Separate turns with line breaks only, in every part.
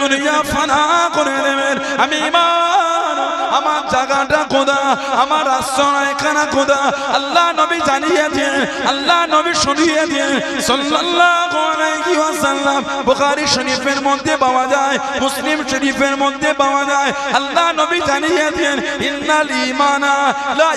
দুনিয়া ফানা করে দেবেন। আমি আমার জায়গাটা খোদা, আমার আশ্রয় খানা খোদা। আল্লাহ নবী জানিয়ে দিয়ে আল্লাহ নবী শুনিয়ে দিয়ে সাল্লাল্লাহু শরীফের মধ্যে পাওয়া যায়, মুসলিম শরীফের মধ্যে পাওয়া যায়। আল্লাহ নবী জানিয়ে দেন ইন্নাল লা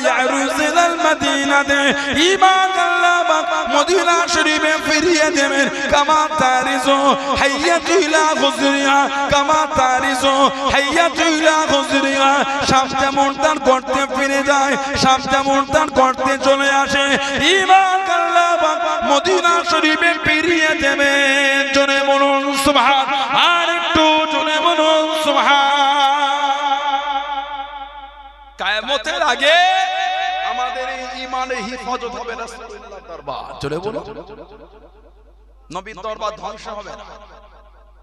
মদিনা শরীফে ফিরিয়ে দেবেন। কামা তারিজু হাইয়াতু ইলা গুজরিয়া কামা তারিজু হাইয়াতু ইলা গুজরিয়া সাপ যেমন করতে ফিরে যায়, সাপ যেমন করতে চলে আসে। ঈমান আল্লাহ মদিনা শরীফে ফিরিয়ে দেবেন। জনে বলুন, সুবহান। আর একটু জনে বলুন, সুবহান। কায়ামতের আগে ইমানে হিফাজত হবে দরবার। চলে বলো। নবীর দরবার ধ্বংস হবে না।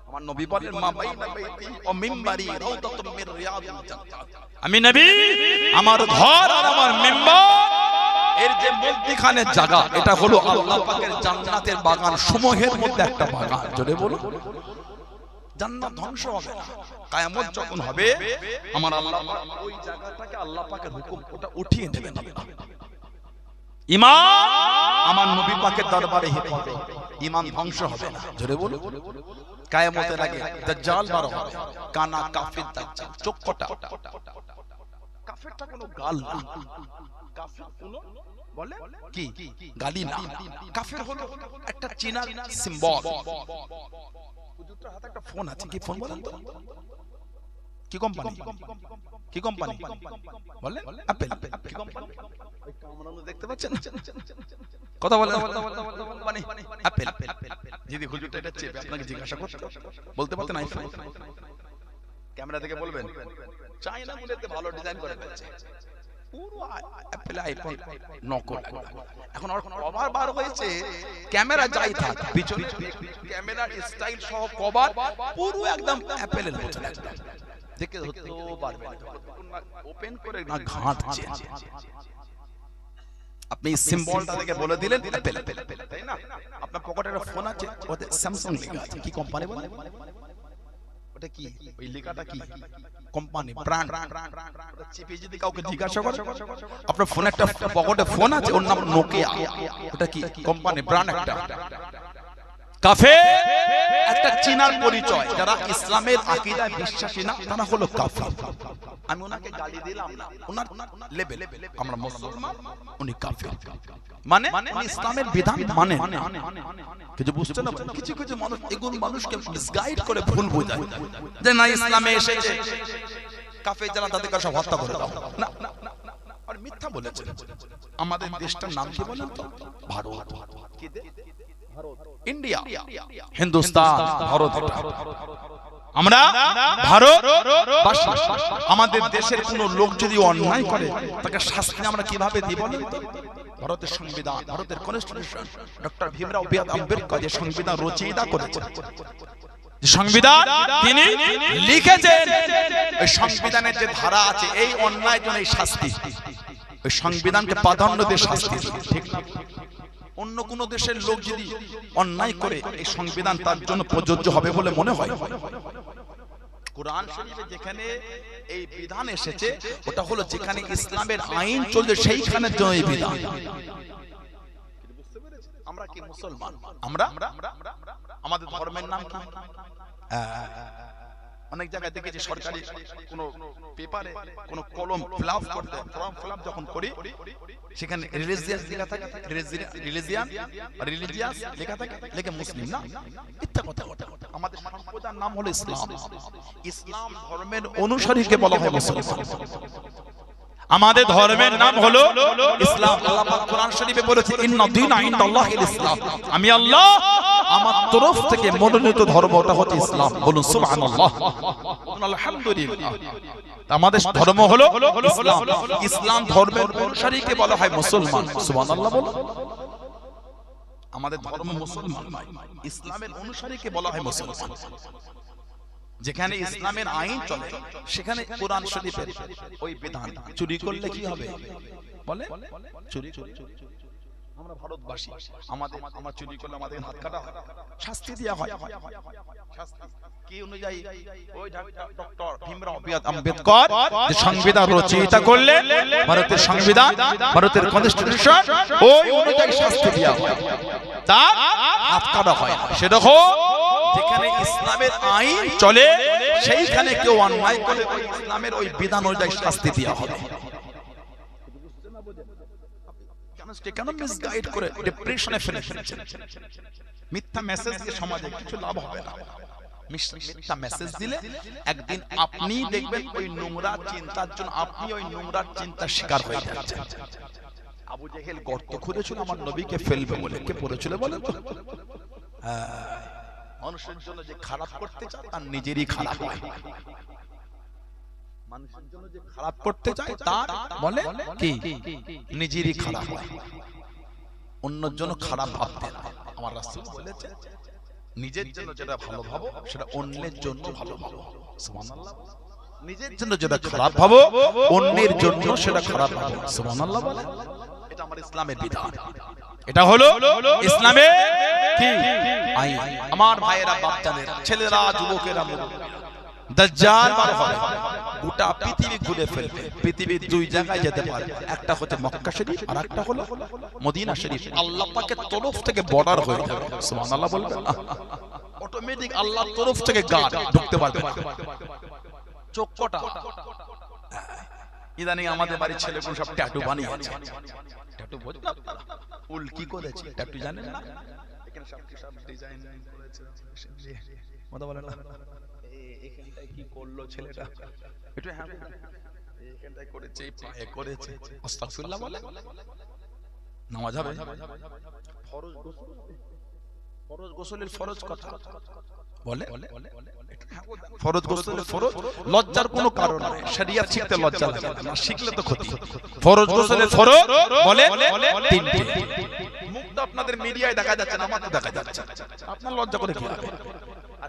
আমার নবী বলেন, মা বাইনা বাইতি ও মিম্বারি রাউদাতুম মির জান্নাত। আমি নবী, আমার ঘর আর আমার মিম্বার, এর যে মধ্যখানের জায়গা, এটা হলো আল্লাহ পাকের জান্নাতের বাগান, সমূহের মধ্যে একটা বাগান। জোরে বলো। জান্নাত ধ্বংস হবে না। কায়ামত যখন হবে, আমার আল্লাহ ওই জায়গাটাকে আল্লাহ পাকের হুকুম, ওটা উঠিয়ে নেবেন আল্লাহ ইমান? আমার নবী পাকের দরবারে হেফাজত। ইমান ধ্বংস হবে না। জোরে বলো কায়ামতের আগে দাজ্জাল বার হবে কানা কাফির দাজ্জাল। চোখ কটা। কাফেরটা কোনো গাল না। কাফের কোনো বলে কি? গালি না। কাফের হলো একটা চীনা সিম্বল হুজুরটার হাতে একটা ফোন আছে। কি ফোন বলেন তো? কি কোম্পানি কি কোম্পানি বলেন অ্যাপেল কি কোম্পানি দেখতে পাচ্ছেন? কথা বলেন। কোম্পানি অ্যাপেল যদি হুজুরটা এটা চেপে আপনাকে জিজ্ঞাসা করতে বলতে পারতেন আইফোন। ক্যামেরা থেকে বলবেন চাইনা গুলোতে ভালো ডিজাইন করে ফেলছে। পুরো অ্যাপেল আইফোন নকল এখন আর কভার বার হয়েছে ক্যামেরা যাই থাক পিছনে ক্যামেরার স্টাইল সহ কভার পুরো একদম অ্যাপেলের মতো একদম। দেখে ধরতেও পারবে ওপেন করে না ঘাঁটছে আপনি সিম্বলটা থেকে বলে দিলেন? অ্যাপেল তাই না? আপনার পকেটে একটা ফোন আছে ওতে স্যামসাং লেখা আছে। কি কোম্পানি বলে? ওটা কি? ওই লেখাটা কি? কোম্পানি ব্র্যান্ড চিপে যদি কাউকে জিজ্ঞাসা করে আপনার ফোনে একটা পকেটে ফোন আছে ওর নাম নোকিয়া ওটা কি? কোম্পানি ব্র্যান্ড একটা। কাফে একটা চীনার পরিচয়, যারা ইসলামের আকীদায় বিশ্বাসী না, তারা হলো আমি ওনাকে গালি দিলাম না, ওনার আমরা মুসলমান, উনি কাফের। মানে ইসলামের বিধান মানে কিছু না কিছু কিছু মানুষ এগুলো মানুষকে মিসগাইড করে ভুল বোঝায়। যে না, ইসলামে যারা, তাদেরকে সব হত্যা করে দাও। না মিথ্যা বলেছে। আমাদের দেশটার নাম কি বলেন তো? ভারত? ইন্ডিয়া হিন্দুস্তান ভারত। আমরা ভারত আমাদের দেশের কোন লোক যদি অন্যায় করে তাকে শাস্তি আমরা কীভাবে দিব ভারতের সংবিধান ভারতের কনস্টিটিউশন ডক্টর ভীমরাও বিয়াদ আম্বেদকর যে সংবিধান রচয়িতা করেছেন। সংবিধান তিনি লিখেছেন ওই সংবিধানের যে ধারা আছে এই অন্যায় জন্য এই শাস্তি ওই সংবিধানকে প্রাধান্য দিয়ে শাস্তি। ঠিক? অন্য কোন দেশের লোক যদি অন্যায় করে এই সংবিধান তার জন্য প্রযোজ্য হবে বলে মনে হয়। কোরআন শরীফে যেখানে এই বিধান এসেছে ওটা হলো যেখানে ইসলামের আইন চলছে সেইখানের জন্য এই বিধান। আমরা কি মুসলমান? আমরা? আমাদের ধর্মের নাম কি? আহ, অনেক জায়গায় দেখেছি সরকারি কোন পেপারে কোন কলম ফিলাপ করতে ফর্ম ফিলাপ যখন করি সেখানে রিলিজিয়াস লেখা থাকে রিলিজিয়ান রিলিজিয়াস লেখা থাকে লেখে মুসলিম না? মিথ্যা কথা কথা আমাদের সম্প্রদায়ের নাম হলো ইসলাম। ইসলাম ধর্মের অনুসারীকে বলা হয় মুসলমান। আমাদের ধর্মের নাম হলো ইসলাম। আল্লাহ পাক কোরআন শরীফে বলেছে ইন্না দীনা ইনদাল্লাহিল ইসলাম। আমি আল্লাহ আমার তরফ থেকে মনোনীত হচ্ছে ইসলাম। বলুন, সুবহানাল্লাহ। আলহামদুলিল্লাহ আমাদের ধর্ম হলো ইসলাম। ইসলাম ধর্মের অনুসারীকে বলা হয় মুসলমান। সুবহানাল্লাহ বলুন। আমাদের ধর্ম মুসলমান ইসলামের অনুসারীকে বলা হয় মুসলমান। যেখানে ইসলামের আইন চলে, সেখানে কোরআন শরীফের ওই বিধান। চুরি করলে কি হবে? বলে চুরি চুরি আমরা ভারতবাসী আমাদের আমরা চুরি করলে আমাদের হাত কাটা হয় শাস্তি দেওয়া হয়। শাস্তি কি অনুযায়ী? ওই ডক্টর ভীমরাও আম্বেদকর যে সংবিধান রচয়িতা করলেন ভারতের সংবিধান ভারতের কনস্টিটিউশন ওই অনুযায়ী শাস্তি দেওয়া হয়। তার হাত কাটা হয়। না সেরকম যেখানে ইসলামের আইন চলে সেইখানে কেউ অন্যায় করলে ওই ইসলামের ওই বিধান অনুযায়ী শাস্তি দেওয়া হবে মানুষকে কেন মিসগাইড করে ডিপ্রেশনে ফেলে ফেলেছেন মিথ্যা মেসেজ দিয়ে সমাজে কিছু লাভ হবে না। মিথ্যা মেসেজ দিলে একদিন আপনি দেখবেন ওই নোংরা চিন্তার জন্য আপনি ওই নোংরা চিন্তার শিকার হয়ে যাচ্ছেন। আবু জেহেল গর্ত খুঁড়েছিল আমার নবীকে ফেলবে বলে। কে পড়েছিল বলেন তো? মানুষের জন্য যে খারাপ করতে চান তার নিজেরই খারাপ হয়। মানুষের জন্য যে খারাপ করতে চায় তার বলে কি? নিজেরই খারাপ হয় অন্যের জন্য খারাপ ভাবতে না। আমার রাসূল বলেছে নিজের জন্য যেটা ভালো ভাবো সেটা অন্যের জন্য ভালো ভাবো। সুবহানাল্লাহ। নিজের জন্য যেটা খারাপ ভাবো অন্যের জন্য সেটা খারাপ ভাবো। সুবহানাল্লাহ বলে? এটা আমার ইসলামের বিধান। এটা হলো ইসলামের কি? আইন। আমার ভাইয়েরা বাচ্চাদের ছেলেরা যুবকেরা দাজ্জাল বার হবে। গোটা পৃথিবী ঘুরে ফেলবে পৃথিবীর দুই জায়গায় যেতে পারে একটা হচ্ছে মক্কা শরীফ আর একটা হলো মদিনা শরীফ আল্লাহ পাকের তরফ থেকে বর্ডার হয়ে যাবে সুবহানাল্লাহ বলবে অটোমেটিক আল্লাহর তরফ থেকে গার্ড ঢুকতে পারবে না চোখ কটা ইদানিং আমাদের বাড়ির ছেলেগুলো সব ট্যাটু বানিয়েছে ট্যাটু বোঝেন আপনারা উল কি করেছে ট্যাটু জানেন না এখানে সব সব ডিজাইন করেছে কথা বলেন না করল ছেলেটা। একটু হ্যাঁ। এখানটায় করেছে এই পায়ে করেছে। আস্তাগফিরুল্লাহ বলে? নামাজ হবে? ফরজ গোসল? ফরজ গোসলের ফরজ কথা? বলে? ফরজ গোসলের ফরজ? লজ্জার কোনো কারণ নাই। শরিয়ত শিখতে লজ্জা লাগে না। শিখলে তো ক্ষতি। ফরজ গোসলের ফরজ? বলে? তিনটে মুখটা আপনাদের মিডিয়ায় দেখা যাচ্ছে না আমার তো দেখা যাচ্ছে। আপনার লজ্জা করে কি হবে?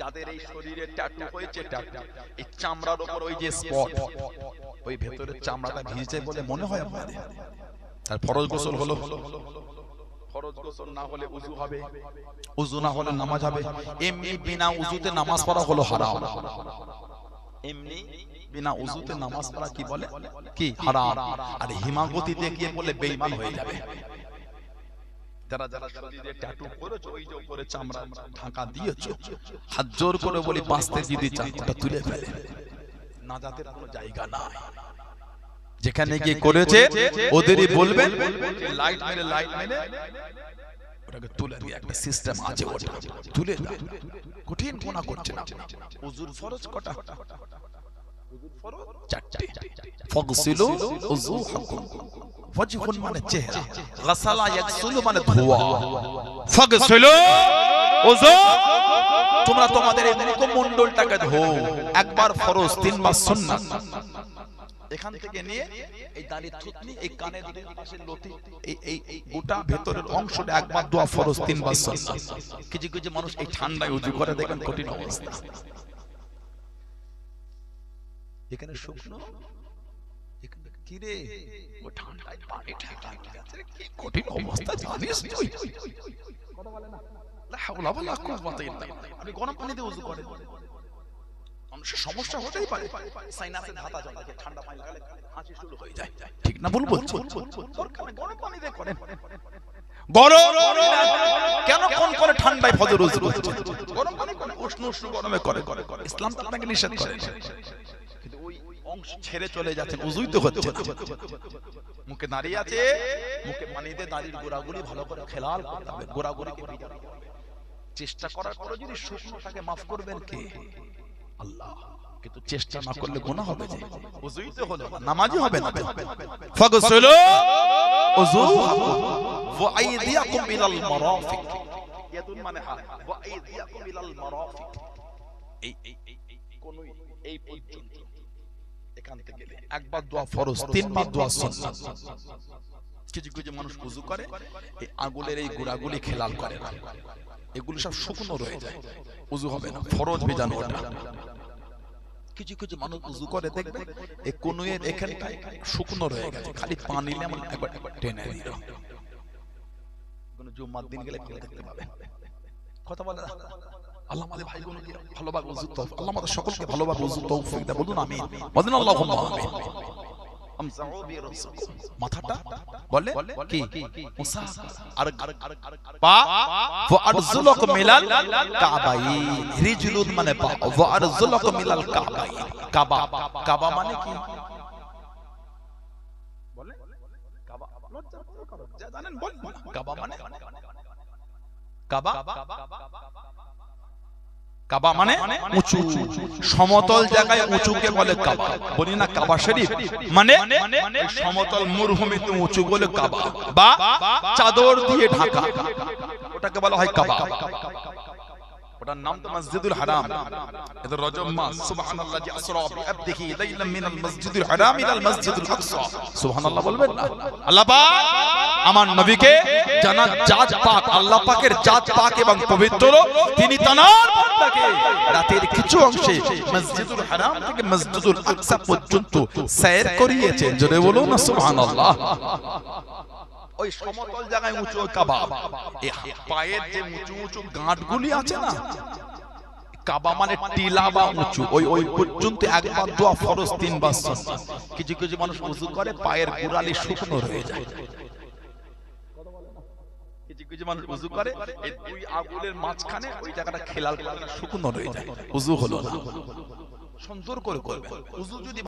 যাদের এই শরীরে ট্যাটু হয়েছে ট্যাটু এই চামড়ার উপর ওই যে স্পট ওই ভেতরের চামড়াটা ভিজে বলে মনে হয় আপনাদের? তার ফরজ গোসল হলো? ফরজ গোসল না হলে উজু হবে? উজু না হলে নামাজ হবে? এমনি বিনা নামাজ পড়া হলো হারাম। এমনি বিনা নামাজ পড়া কি বলে? কি হারাম। আর হিমাগতিতে গিয়ে বলে বেঈমান হয়ে যাবে। যারা যারা শরীরে ট্যাটু করেছ ওই যে উপরে চামড়া ঢাকা দিয়েছ হাত জোর করে বলি বাঁচতে চান তুলে ফেলে। না যাতে কোনো জায়গা নাই। যেখানে গিয়ে করেছে ওদেরই বলবেন লাইট মেরে লাইট মেরে। ওটাকে তুলে দিয়ে একটা সিস্টেম আছে ওটা। তুলে কঠিন কোনা করছে না। উজুর ফরজ কটা? ফরজ চারটে। ফগসিলু উজুহাকুম ওয়াজহুন মানে চেহারা। গাসালা ইয়াগসুলু মানে ধোয়া। ফগসিলু। উজু তোমরা তোমাদের এই মুখমণ্ডলটাকে ধো। একবার ফরজ তিনবার সুন্নাত। এখান থেকে নিয়ে এই দাঁড়িয়ে থুতনি এই কানের দুই পাশে লতি এই এই এই গোটা ভেতরের অংশটা একবার দোয়া ফরজ তিনবার সুন্নাত। কিছু কিছু মানুষ এই ঠান্ডায় উজু করে দেখেন কঠিন অবস্থা। এখানে শুকনো এখানে কি রে ও ঠান্ডায় পানি ঠান্ডা কি কঠিন অবস্থা জানিস তুই? কথা বলে না। লা হাওলা ওয়ালা কুওয়াতা ইল্লা বিল্লাহ। আপনি গরম পানি দিয়ে করেন মানুষের সমস্যা হতেই পারে। সাইনাসের ধাতা জমাকে ঠান্ডা পানি লাগালে হাঁচি শুরু হয়ে যায়। ঠিক না বলব দরকার নেই, গরম পানি দিয়ে করেন। গরম কেন কোন করে ঠান্ডায় ফজর গরম পানি করে। উষ্ণ উষ্ণ গরমে করে করে করে। ইসলাম তো আপনাকে নিষেধ করে। অংশ ছেড়ে চলে যাচ্ছে উজুই তো হচ্ছে মুখে দাঁড়িয়ে আছে মুখে পানি দিয়ে দাঁড়িয়ে গোড়াগুলি ভালো করে খেলাল করতে হবে গোড়াগুলিকে। চেষ্টা করার পরে যদি শুকনোটাকে মাফ করবেন কে আল্লাহ কিন্তু চেষ্টা না করলে গুনাহ হবে যে উজুই তো হলো না, নামাজই হবে না ফাগসুলু উজুহাকুম ওয়া আইদিয়াকুম ইলাল মারাফিক ইয়াদুন মানে হাত ওয়া আইদিয়াকুম ইলাল মারাফিক এই এই এই- এই কোন এই পর্যন্ত এখান গেলে একবার দোয়া ফরজ তিনবার দোয়া সুন্নাত। কিছু কিছু মানুষ উজু করে এই আগুলের এই গুড়াগুলি খেলাল করে না। এগুলো সব শুকনো রয়ে যায়। উজু হবে না। ফরজ বেজানো ওটা। কিছু কিছু মানুষ উজু করে দেখবে এই কনুয়ের এখানটায় শুকনো রয়ে গেছে। খালি পানি নিলে এমন একবার একবার টেনে দিল কোনো জুম্মার দিন গেলে খুলে দেখতে পাবে। কথা বলে না। আল্লাহ আমাদের ভাই বোনকে ভালোভাবে তৌফিক আল্লাহ আমাদের সকলকে ভালোভাবে উজু তৌফিক দেয়। বলুন আমিন। বলেন আল্লাহুম্মা আমিন। মাথাটা বলে কি? আর পা। ওয়ারজুলুক মিলাল কাবাইন। রিজলুন মানে পা। ওয়ারজুলুক মিলাল কাবাইন। কাবা। কাবা। মানে কি? বলে? কাবা। লজ্জা করো জানেন বলেন। কাবা মানে? কাবা। কাবা মানে উঁচু। সমতল জায়গায় উঁচুকে বলে কাবা। বলি না কাবা শরীফ। মানে এই সমতল মরুভূমিতে উঁচু বলে কাবা। বা চাদর দিয়ে ঢাকা। ওটাকে বলা হয় কাবা। ওটার নাম তো মসজিদুল হারাম। এটা রজব মাস। সুবহানাল্লাহ জি আসরা বিআবদিহি লাইলাম মিনাল মসজিদুল হারাম ইলাল মসজিদুল আকসা। সুবহানাল্লাহ বলবেন না? আল্লাহ পাক। আমার নবীকে জানাত জাত পাক, আল্লাহ পাকের জাত পাক এবং পবিত্র তিনি তানার বান্দাকে রাতের কিছু অংশে মসজিদুল হারাম থেকে মসজিদুল আকসা পর্যন্ত সৈর করিয়েছেন। জোরে বলুন না, সুবহানাল্লাহ। ওই সমতল জায়গায় উঁচু ওই কাবা। এই পায়ের যে উঁচু উঁচু গাঁটগুলি আছে না, কাবা মানে টিলা বা উঁচু, ওই ওই পর্যন্ত একবার দোয়া ফরজ, তিনবার সুন্নাত কিছু কিছু মানুষ উজু করে, পায়ের গোড়ালি শুকনো রয়ে যায়। কিছু কিছু মানুষ উজু করে এই দুই আগুলের মাঝখানে ওই জায়গাটা খেলাল শুকনো রয়ে যায় উজু হলো না। সুন্দর করে করবে। উজু যদি